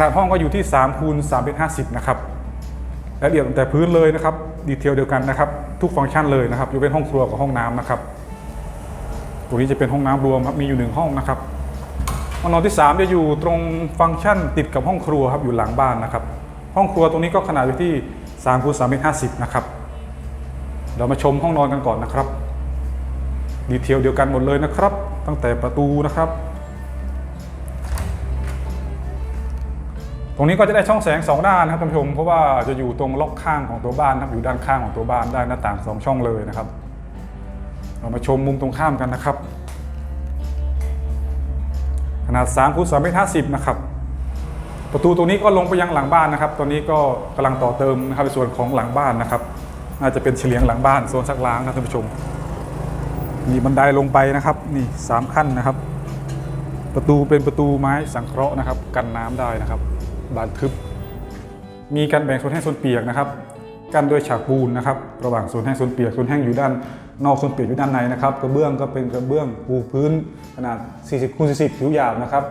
นาดห้องก็อยู่ที่3คูณ3เป็น50 นะครับละเอียดตั้งแต่พื้นเลยนะครับ ดีเทลเดียวกันนะครับ ทุกฟังก์ชันเลยนะครับยกเว้นห้องครัวกับห้องน้ำนะครับ ตรงนี้จะเป็นห้องน้ำรวมครับ มีอยู่หนึ่งห้องนะครับ ห้องนอนที่ 3 จะอยู่ตรงฟังก์ชันติดกับห้องครัวครับ อยู่หลังบ้านนะครับ ห้องครัวตรงนี้ก็ขนาดอยู่ที่3คูณ3เป็น50 นะครับ เรามาชมห้องนอนกันก่อนนะครับ ดีเทลเดียวกันหมดเลยนะครับ ตั้งแต่ประตูนะครับ รงนี้ก็จะได้ช่องแสง 2 ด้านนะครับท่านผู้ชมเพราะว่าจะอยู่ตรงล็อกข้างของตัวบ้านนะครับอยู่ด้านข้างของตัวบ้านได้หน้าต่าง 2 ช่องเลยนะครับ เรามาชมมุมตรงข้ามกันนะครับ ขนาด3คูณ3เมตร50นะครับประตูตรงนี้ก็ลงไปยังหลังบ้านนะครับ ตอนนี้ก็กำลังต่อเติมนะครับในส่วนของหลังบ้านนะครับน่าจะเป็นเฉลียงหลังบ้านโซนซักล้างนะครับท่านผู้ชมมีบันไดลงไปนะครับนี่สามขั้นนะครับ ประตูเป็นประตูไม้สังเคราะห์นะครับ กันน้ำได้นะครับ บานทึบ มีการแบ่งโซนแห้งโซนเปียกนะครับ กันด้วยฉากปูนนะครับ ระหว่างโซนแห้งโซนเปียกโซนแห้งอยู่ด้าน นอกโซนเปียกอยู่ด้านในนะครับ กระเบื้องก็เป็นกระเบื้องปูพื้นขนาด 40คูณ40ผิวหยาบนะครับ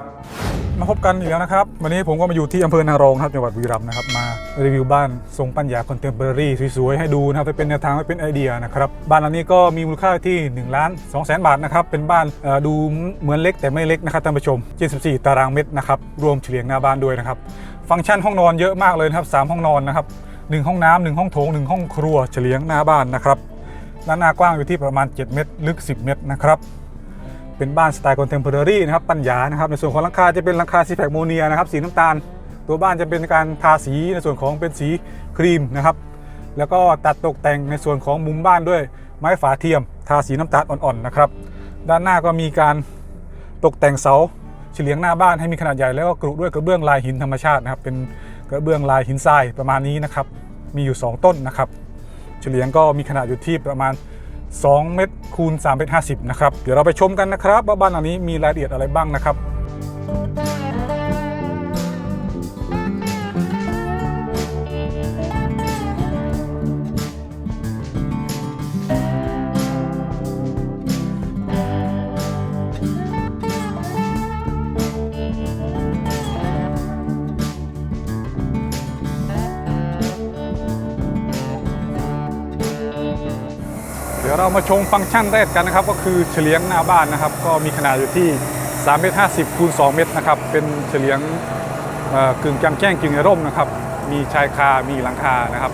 มาพบกันอีกแล้วนะครับ วันนี้ผมก็มาอยู่ที่อำเภอนางรองครับจังหวัดบุรีรัมย์นะครับมารีวิวบ้านทรงปัญญาคอนเทมเปอรี่สวยๆให้ดูนะครับไปเป็นแนวทางไปเป็นไอเดียนะครับบ้านหลังนี้ก็มีมูลค่าที่1ล้าน2แสนบาทนะครับเป็นบ้านดูเหมือนเล็กแต่ไม่เล็กนะครับท่านผู้ชม 74 ตารางเมตรนะครับรวมเฉลียงหน้าบ้านด้วยนะครับฟังก์ชันห้องนอนเยอะมากเลยนะครับ3ห้องนอนนะครับ1ห้องน้ำหนึ่งห้องโถงหนึ่งห้องครัวเฉลียงหน้าบ้านนะครับด้านหน้ากว้างอยู่ที่ประมาณ 7 เมตรลึก 10 เมตรนะครับ เป็นบ้านสไตล์คอนเทม p o r a r y นะครับปัญญานะครับในส่วนของหลังคาจะเป็นหลังคาซีแพคโมเนียนะครับสีน้ำตาล ตัวบ้านจะเป็นการทาสีในส่วนของเป็นสีครีมนะครับแล้วก็ตัดตกแต่งในส่วนของมุมบ้านด้วยไม้ฝาเทียม ทาสีน้ำตาลอ่อนๆนะครับด้านหน้าก็มีการตกแต่งเสาเฉลียงหน้าบ้านให้มีขนาดใหญ่แล้วก็กรุด้วยกระเบื้องลายหินธรรมชาตินะครับเป็นกระเบื้องลายหินทรายประมาณนี้นะครับมีอยู่ 2 ต้นนะครับเฉลียงก็มีขนาดอยู่ที่ประมาณ 2 เมตรคูณ3เมตร50 นะครับ เดี๋ยวเราไปชมกันนะครับ ว่าบ้านหลังนี้มีรายละเอียดอะไรบ้างนะครับ ดี๋ยวเรามาชมฟังก์ชันแรกกันนะครับ ก็คือเฉลียงหน้าบ้านนะครับ ก็มีขนาดอยู่ที่3เมตร50คูณ2เมตรนะครับ เป็นเฉลียงเอ่อกึ่งกลางแจ้งกึ่งในร่มนะครับ มีชายคา มีหลังคานะครับ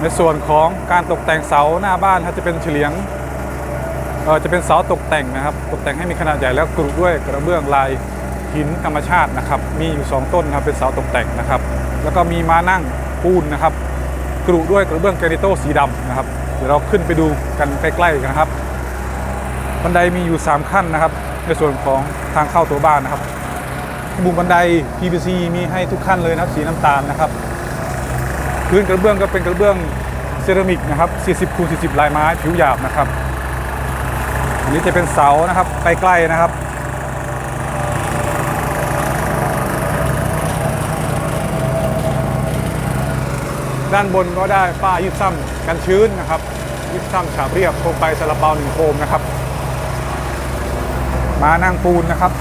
ในส่วนของการตกแต่งเสาหน้าบ้านถ้าจะเป็นเฉลียงเอ่อจะเป็นเสาตกแต่งนะครับ ตกแต่งให้มีขนาดใหญ่แล้วกรุด้วยกระเบื้องลายหินธรรมชาตินะครับ มีอยู่ 2 ต้นครับเป็นเสาตกแต่งนะครับ แล้วก็มีม้านั่งปูนนะครับกรุด้วยกระเบื้องแกรนิโตสีดำนะครับ เดี๋ยวเราขึ้นไปดูกันใกล้ๆกันนะครับ บันไดมีอยู่ 3 ขั้นนะครับ ในส่วนของทางเข้าตัวบ้านนะครับบุมบันได PVC มีให้ทุกขั้นเลยนะครับสีน้ำตาลนะครับ พื้นกระเบื้องก็เป็นกระเบื้องเซรามิกนะครับ 40คูณ40 ลายไม้ผิวหยาบนะครับอันนี้จะเป็นเสานะครับใกล้ๆนะครับ ด้านบนก็ได้ฝ้ายิบซ้ำกันชื้นนะครับยิบซ้ำฉาบเรียบโคมไฟซาลาเปาหนึ่งโคมนะครับ มานั่งปูนนะครับ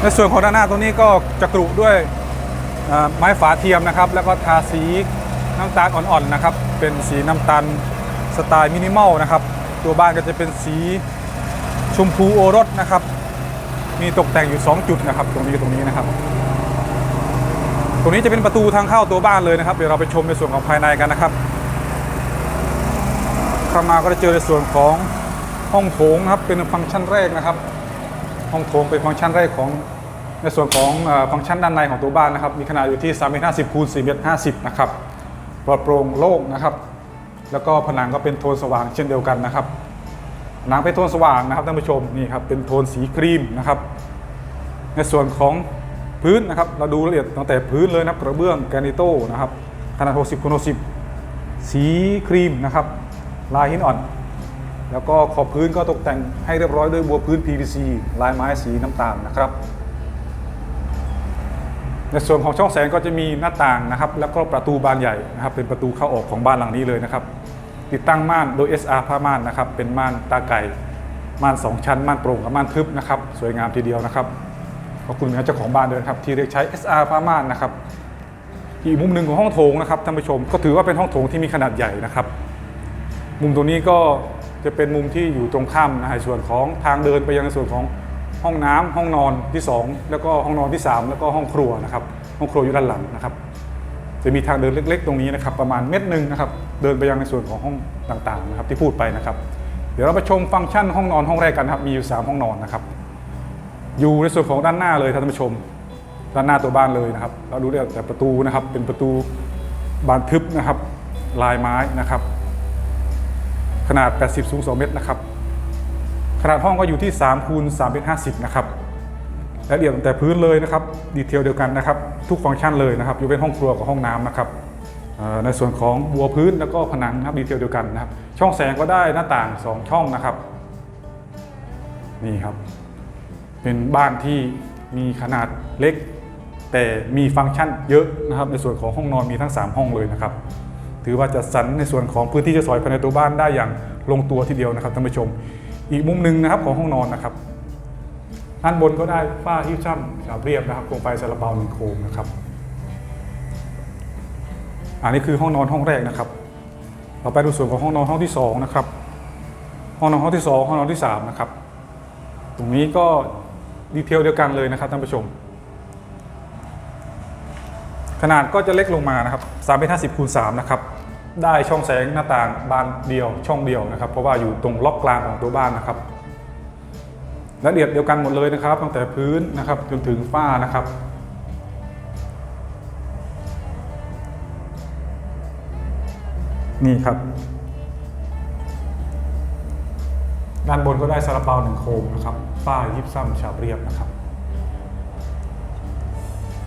ในส่วนของด้านหน้าตรงนี้ก็จะกรุด้วยไม้ฝาเทียมนะครับ แล้วก็ทาสีน้ำตาลอ่อนๆนะครับ เป็นสีน้ำตาลสไตล์มินิมอลนะครับ ตัวบ้านก็จะเป็นสีชมพูโอรสนะครับ มีตกแต่งอยู่ 2 จุดนะครับ ตรงนี้ตรงนี้นะครับ ตรงนี้จะเป็นประตูทางเข้าตัวบ้านเลยนะครับ เดี๋ยวเราไปชมในส่วนของภายในกันนะครับเข้ามาก็จะเจอในส่วนของห้องโถงครับเป็นฟังก์ชันแรกนะครับ ห้องโถงเป็นฟังก์ชันแรกของในส่วนของฟังก์ชันด้านในของตัวบ้านนะครับ มีขนาดอยู่ที่3เมตร50คูณ4เมตร50นะครับปลอดโปร่งโล่งนะครับ แล้วก็ผนังก็เป็นโทนสว่างเช่นเดียวกันนะครับผนังเป็นโทนสว่างนะครับท่านผู้ชมนี่ครับเป็นโทนสีครีมนะครับ ในส่วนของ พื้นนะครับ เราดูรายละเอียดตั้งแต่พื้นเลยนะกระเบื้องแกรนิโต้นะครับ ขนาด 60คูณ60 สีครีมนะครับ ลายหินอ่อน แล้วก็ขอบพื้นก็ตกแต่งให้เรียบร้อยด้วยบัวพื้น PVC ลายไม้สีน้ำตาลนะครับ ในส่วนของช่องแสงก็จะมีหน้าต่างนะครับ แล้วก็ประตูบานใหญ่นะครับ เป็นประตูเข้าออกของบ้านหลังนี้เลยนะครับ ติดตั้งม่านโดย SR ผ้าม่านนะครับ เป็นม่านตาไก่ม่านสองชั้นม่านโปร่งกับม่านทึบนะครับ สวยงามทีเดียวนะครับ ขอบคุณนะเจ้าของบ้านด้วยนครับที่เรียกใช้ SR ผ้าม่านนะครับอีกมุมหนึ่งของห้องโถงนะครับท่านผู้ชมก็ถือว่าเป็นห้องโถงที่มีขนาดใหญ่นะครับ มุมตรงนี้ก็จะเป็นมุมที่อยู่ตรงข้ามนะในส่วนของทางเดินไปยังในส่วนของห้องน้ำห้องนอนที่ 2 แล้วก็ห้องนอนที่ 3 แล้วก็ห้องครัวนะครับ ห้องครัวอยู่ด้านหลังนะครับ จะมีทางเดินเล็ก ๆ ตรงนี้นะครับ ประมาณเม็ดหนึ่งนะครับ เดินไปยังในส่วนของห้องต่างๆนะครับที่พูดไปนะครับ เดี๋ยวเราไปชมฟังก์ชันห้องนอนห้องแรกกันครับมีอยู่ 3 ห้องนอนนะครับ อยู่ในส่วนของด้านหน้าเลยท่านผู้ชม ด้านหน้าตัวบ้านเลยนะครับ เราดูได้แต่ประตูนะครับ เป็นประตูบานทึบนะครับ ลายไม้นะครับ ขนาด 80 สูง 2 เมตรนะครับ ขนาดห้องก็อยู่ที่3คูณ3เมตร50 นะครับและเดียวแต่พื้นเลยนะครับ ดีเทลเดียวกันนะครับ ทุกฟังก์ชันเลยนะครับอยู่เป็นห้องครัวกับห้องน้ำนะครับในส่วนของบัวพื้นแล้วก็ผนังนะครับดีเทลเดียวกันนะครับ ช่องแสงก็ได้หน้าต่าง 2 ช่องนะครับ นี่ครับ เป็นบ้านที่มีขนาดเล็ก แต่มีฟังก์ชันเยอะนะครับ ในส่วนของห้องนอนมีทั้ง 3 ห้องเลยนะครับ ถือว่าจะสรรในส่วนของพื้นที่จะซอยภายในตัวบ้านได้อย่างลงตัวทีเดียวนะครับท่านผู้ชม อีกมุมหนึ่งนะครับของห้องนอนนะครับด้านบนก็ได้ฝ้าที่ช่ำฉาบเรียบนะครับโคมไฟซาลาเปาหนึ่งโคมนะครับ อันนี้คือห้องนอนห้องแรกนะครับเราไปดูส่วนของห้องนอนห้องที่สองนะครับห้องนอนห้องที่สองห้องนอนที่สามนะครับตรงนี้ก็ ดีเทลเดียวกันเลยนะครับท่านผู้ชม ขนาดก็จะเล็กลงมานะครับ3เมตร50คูณ3นะครับได้ช่องแสงหน้าต่างบานเดียวช่องเดียวนะครับ เพราะว่าอยู่ตรงล็อกกลางของตัวบ้านนะครับละเอียดเดียวกันหมดเลยนะครับตั้งแต่พื้นนะครับจนถึงฝ้านะครับ นี่ครับ ด้านบนก็ได้ซาลาเปาหนึ่งโคมนะครับฝ้ายยิบซ้ำฉาบเรียบนะครับ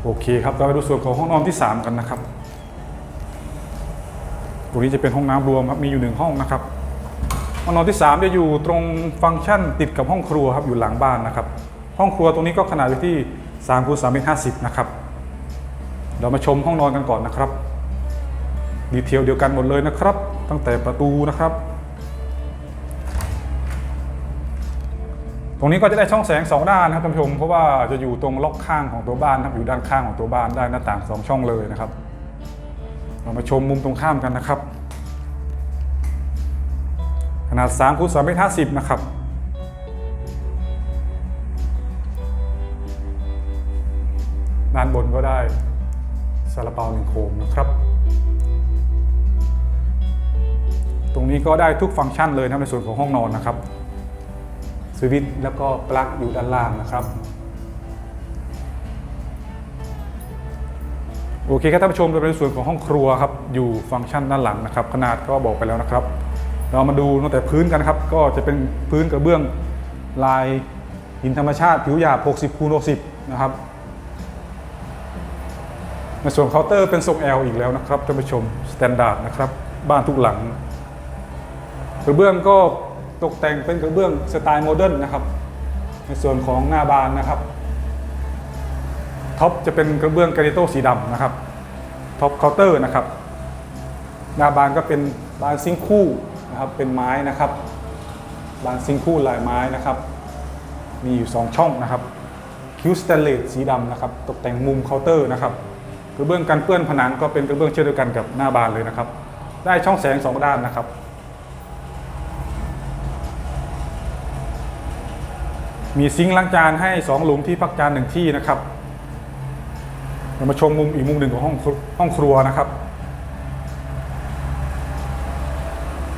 โอเคครับเราไปดูส่วนของห้องนอนที่ 3 กันนะครับตรงนี้จะเป็นห้องน้ำรวมครับมีอยู่หนึ่งห้องนะครับห้องนอนที่ 3 จะอยู่ตรงฟังก์ชันติดกับห้องครัวครับอยู่หลังบ้านนะครับ ห้องครัวตรงนี้ก็ขนาดอยู่ที่3คูณ3เมตร50นะครับเรามาชมห้องนอนกันก่อนนะครับ ดีเทลเดียวกันหมดเลยนะครับ ตั้งแต่ประตูนะครับ ตรงนี้ก็จะได้ช่องแสง 2 ด้านนะครับท่านผู้ชมเพราะว่าจะอยู่ตรงล็อกข้างของตัวบ้านนะครับอยู่ด้านข้างของตัวบ้านได้หน้าต่าง 2 ช่องเลยนะครับ เรามาชมมุมตรงข้ามกันนะครับ ขนาด3คูณ3เมตร50 นะครับด้านบนก็ได้ซาลาเปาหนึ่งโคมนะครับ ตรงนี้ก็ได้ทุกฟังก์ชันเลยนะในส่วนของห้องนอนนะครับ สวิตช์แล้วก็ปลั๊กอยู่ด้านล่างนะครับ โอเคครับท่านผู้ชมเราไปในส่วนของห้องครัวครับอยู่ฟังก์ชันด้านหลังนะครับ ขนาดก็บอกไปแล้วนะครับ เรามาดูตั้งแต่พื้นกันครับ ก็จะเป็นพื้นกระเบื้องลายหินธรรมชาติผิวหยาบ 60คูณ60 นะครับ ในส่วนเคาน์เตอร์เป็นทรง L อีกแล้วนะครับท่านผู้ชมสแตนดาร์ดนะครับ บ้านทุกหลัง กระเบื้องก็ ตกแต่งเป็นกระเบื้องสไตล์โมเดิร์นนะครับ ในส่วนของหน้าบานนะครับท็อปจะเป็นกระเบื้องกรานิโต้สีดำนะครับท็อปเคาน์เตอร์นะครับ หน้าบานก็เป็นบานซิงคู่นะครับเป็นไม้นะครับ บานซิงคู่ลายไม้นะครับ มีอยู่ 2 ช่องนะครับคิวสเตนเลสสีดำนะครับ ตกแต่งมุมเคาน์เตอร์นะครับกระเบื้องกันเปื้อนผนังก็เป็นกระเบื้องเช่นเดียวกันกับหน้าบานเลยนะครับ ได้ช่องแสงสองด้านนะครับ มีซิงค์ล้างจานให้ 2 หลุมที่พักจานหนึ่งที่นะครับเรามาชมมุมอีกมุมหนึ่งของห้องครัวห้องครัวนะครับ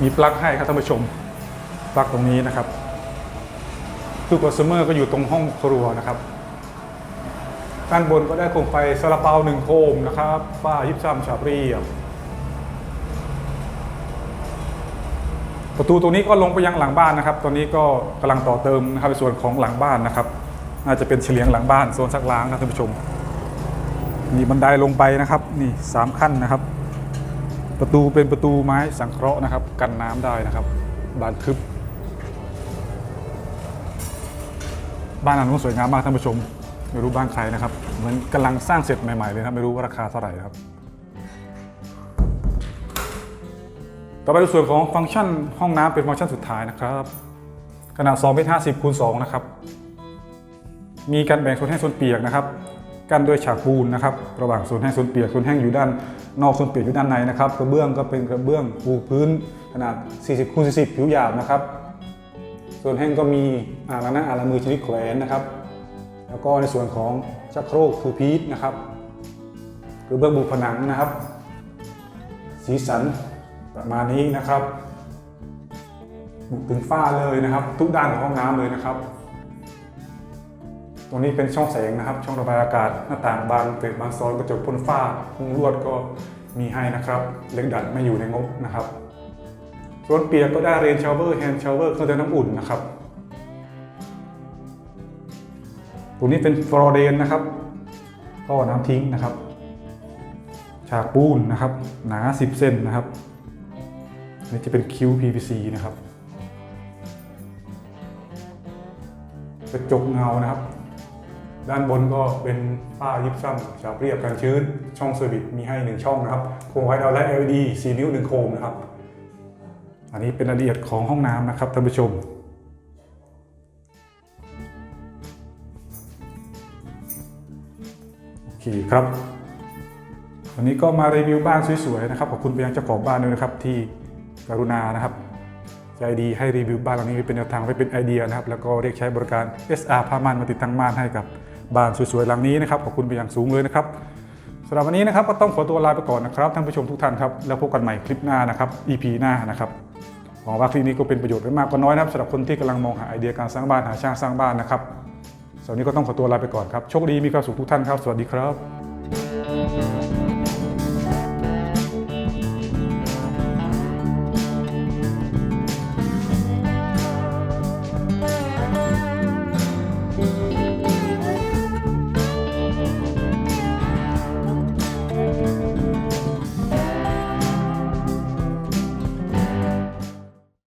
มีปลั๊กให้ครับท่านผู้ชมปลั๊กตรงนี้นะครับตู้คอน sumer ก็อยู่ตรงห้องครัวนะครับด้านบนก็ได้โคมไฟซาลาเปาหนึ่งโคมนะครับฝ้ายิบซ้ำฉาบเรียบ ประตูตรงนี้ก็ลงไปยังหลังบ้านนะครับ ตอนนี้ก็กำลังต่อเติมนะครับในส่วนของหลังบ้านนะครับ น่าจะเป็นเฉลียงหลังบ้านโซนซักล้างนะท่านผู้ชมมีบันไดลงไปนะครับ นี่สามขั้นนะครับ ประตูเป็นประตูไม้สังเคราะห์นะครับ กันน้ำได้นะครับ บานทึบ บ้านหลังนู้นสวยงามมากท่านผู้ชม ไม่รู้บ้านใครนะครับ เหมือนกำลังสร้างเสร็จใหม่ๆเลยนะครับไม่รู้ว่าราคาเท่าไหร่นะครับ ต่อไปในส่วนของฟังก์ชันห้องน้ำเป็นฟังก์ชันสุดท้ายนะครับ ขนาด2เมตร50คูณ2นะครับ มีการแบ่งส่วนแห้งส่วนเปียกนะครับกันด้วยฉากปูนนะครับ ระหว่างส่วนแห้งส่วนเปียกส่วนแห้งอยู่ด้านนอกส่วนเปียกอยู่ด้านในนะครับกระเบื้องก็เป็นกระเบื้องปูพื้นขนาด 40คูณ40 ผิวหยาบนะครับ ส่วนแห้งก็มีอ่างล้างหน้าอ่างล้างมือชนิดแขวนนะครับ แล้วก็ในส่วนของชักโครกคือพีทนะครับกระเบื้องบุผนังนะครับ สีสัน ประมาณนี้นะครับบุกถึงฝ้าเลยนะครับ ทุกด้านของห้องน้ำเลยนะครับ ตรงนี้เป็นช่องแสงนะครับ ช่องระบายอากาศหน้าต่างบานเปิดบานซ้อนกระจกพ่นฝ้ามุงลวดก็มีให้นะครับเล็กดัดไม่อยู่ในงบนะครับส่วนเปียกก็ได้เรนชาวเวอร์แฮนด์ชาวเวอร์เครื่องทำน้ำอุ่นนะครับตรงนี้เป็นฟลอเรนนะครับท่อน้ำทิ้งนะครับ ฉากปูนนะครับ หนา 10 เซนนะครับ นี่จะเป็นคิ้ว PVC นะครับ กระจกเงานะครับ ด้านบนก็เป็นฝ้ายิบซ้ำฉาบเรียบกันชื้น ช่องเซอร์วิสมีให้ 1 ช่องนะครับ โคมไว้ดาวและ LED 4 นิ้ว 1 โคมนะครับ อันนี้เป็นรายละเอียดของห้องน้ำนะครับท่านผู้ชมโอเคครับวันนี้ก็มารีวิวบ้านสวยๆนะครับขอบคุณไปยังเจ้าของบ้านด้วยนะครับที่ กรุณานะครับใจดีให้รีวิวบ้านหลังนี้เป็นแนวทางไว้เป็นไอเดียนะครับ แล้วก็เรียกใช้บริการ SR ผ้าม่านมาติดตั้งม่านให้กับบ้านสวยๆหลังนี้นะครับขอบคุณไปอย่างสูงเลยนะครับสำหรับวันนี้นะครับก็ต้องขอตัวลาไปก่อนนะครับท่านผู้ชมทุกท่านครับแล้วพบกันใหม่คลิปหน้านะครับ EP หน้านะครับหวังว่าคลิปนี้ก็เป็นประโยชน์ไม่มากก็น้อยนะครับสำหรับคนที่กำลังมองหาไอเดียการสร้างบ้านหาช่างสร้างบ้านนะครับสำหรับวันนี้ก็ต้องขอตัวลาไปก่อนครับโชคดีมีความสุขทุกท่านครับ สวัสดีครับ